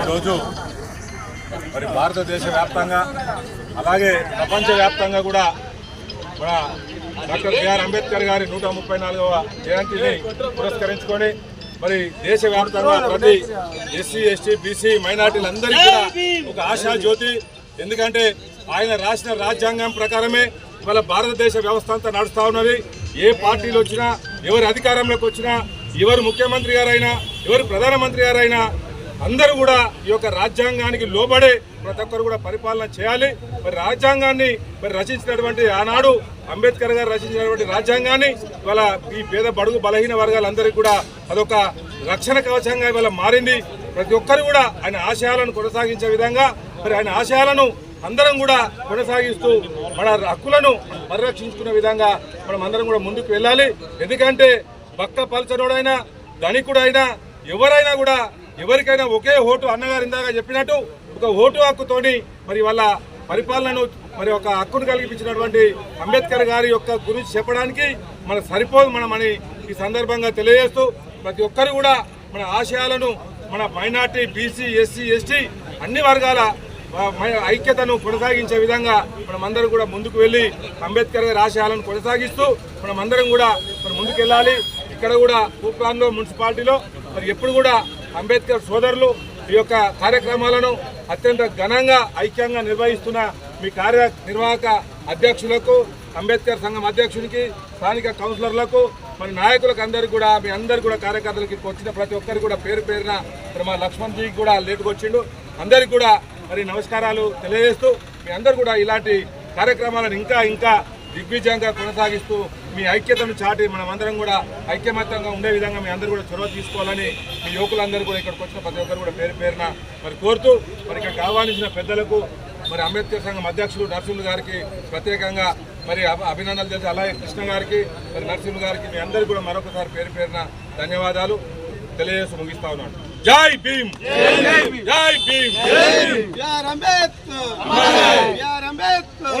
ఈరోజు మరి భారతదేశ వ్యాప్తంగా అలాగే ప్రపంచ వ్యాప్తంగా కూడా మన డాక్టర్ బిఆర్ అంబేద్కర్ గారి నూట ముప్పై నాలుగవ జయంతిని పురస్కరించుకొని మరి దేశవ్యాప్తంగా ప్రతి ఎస్సీ ఎస్టీ బీసీ మైనార్టీలందరికీ కూడా ఒక ఆశా జ్యోతి. ఎందుకంటే ఆయన రాసిన రాజ్యాంగం ప్రకారమే ఇవాళ భారతదేశ వ్యవస్థ అంతా నడుస్తూ ఉన్నది. ఏ పార్టీలు వచ్చినా ఎవరు అధికారంలోకి వచ్చినా ఎవరు ముఖ్యమంత్రి గారైనా ఎవరు ప్రధానమంత్రి గారైనా అందరూ కూడా ఈ యొక్క రాజ్యాంగానికి లోబడే ప్రతి ఒక్కరు కూడా పరిపాలన చేయాలి. మరి రాజ్యాంగాన్ని మరి రచించినటువంటి ఆనాడు అంబేద్కర్ గారు రచించినటువంటి రాజ్యాంగాన్ని ఇవాళ ఈ పేద బడుగు బలహీన వర్గాలందరికీ కూడా అదొక రక్షణ కవచంగా ఇవాళ మారింది. ప్రతి ఒక్కరు కూడా ఆయన ఆశయాలను కొనసాగించే విధంగా మరి ఆయన ఆశయాలను అందరం కూడా కొనసాగిస్తూ మన హక్కులను పరిరక్షించుకునే విధంగా మనం అందరం కూడా ముందుకు వెళ్ళాలి. ఎందుకంటే బక్క పల్చనోడైనా ధనికుడైనా ఎవరైనా కూడా ఎవరికైనా ఒకే ఓటు అన్నగారు ఇందాక చెప్పినట్టు ఒక ఓటు హక్కుతోని మరి వాళ్ళ పరిపాలనను మరి ఒక హక్కును కలిగించినటువంటి అంబేద్కర్ గారి యొక్క గురించి చెప్పడానికి మన సరిపోదు మనమని ఈ సందర్భంగా తెలియజేస్తూ ప్రతి ఒక్కరు కూడా మన ఆశయాలను మన మైనార్టీ బీసీ ఎస్సీ ఎస్టీ అన్ని వర్గాల ఐక్యతను కొనసాగించే విధంగా మనమందరం కూడా ముందుకు వెళ్ళి అంబేద్కర్ గారి ఆశయాలను కొనసాగిస్తూ మనమందరం కూడా మనం ముందుకు వెళ్ళాలి ఇక్కడ కూడా కూప్రాన్లో మున్సిపాలిటీలో మరి ఎప్పుడు కూడా అంబేద్కర్ సోదరులు ఈ యొక్క కార్యక్రమాలను అత్యంత ఘనంగా ఐక్యంగా నిర్వహిస్తున్న మీ కార్యనిర్వాహక అధ్యక్షులకు అంబేద్కర్ సంఘం అధ్యక్షునికి స్థానిక కౌన్సిలర్లకు మరి నాయకులకు అందరికీ కూడా మీ అందరు కూడా కార్యకర్తలకి వచ్చిన ప్రతి ఒక్కరికి కూడా పేరు పేరున మరి మా లక్ష్మణ్జీకి కూడా లేటుకు వచ్చిండు. అందరికీ కూడా మరి నమస్కారాలు తెలియజేస్తూ మీ అందరు కూడా ఇలాంటి కార్యక్రమాలను ఇంకా ఇంకా దిగ్విజయంగా కొనసాగిస్తూ మీ ఐక్యతను చాటి మనమందరం కూడా ఐక్యమత్యంగా ఉండే విధంగా మీ అందరూ కూడా చొరవ తీసుకోవాలని మీ యువకులందరూ కూడా ఇక్కడికి వచ్చిన ప్రతి ఒక్కరు కూడా పేరు పేరున మరి కోరుతూ మరి ఇక్కడ ఆహ్వానించిన పెద్దలకు మరి అంబేద్కర్ సంఘం అధ్యక్షులు నరసింహులు గారికి ప్రత్యేకంగా మరి అభి- అభినందనలు తెలిసి అలాగే కృష్ణ గారికి మరి నరసింహ గారికి మీ అందరికీ కూడా మరొకసారి పేరు పేరున ధన్యవాదాలు తెలియజేసి ముగిస్తా ఉన్నాను జై భీమ్ జై భీమ్ అంబేద్కర్ అంబేద్కర్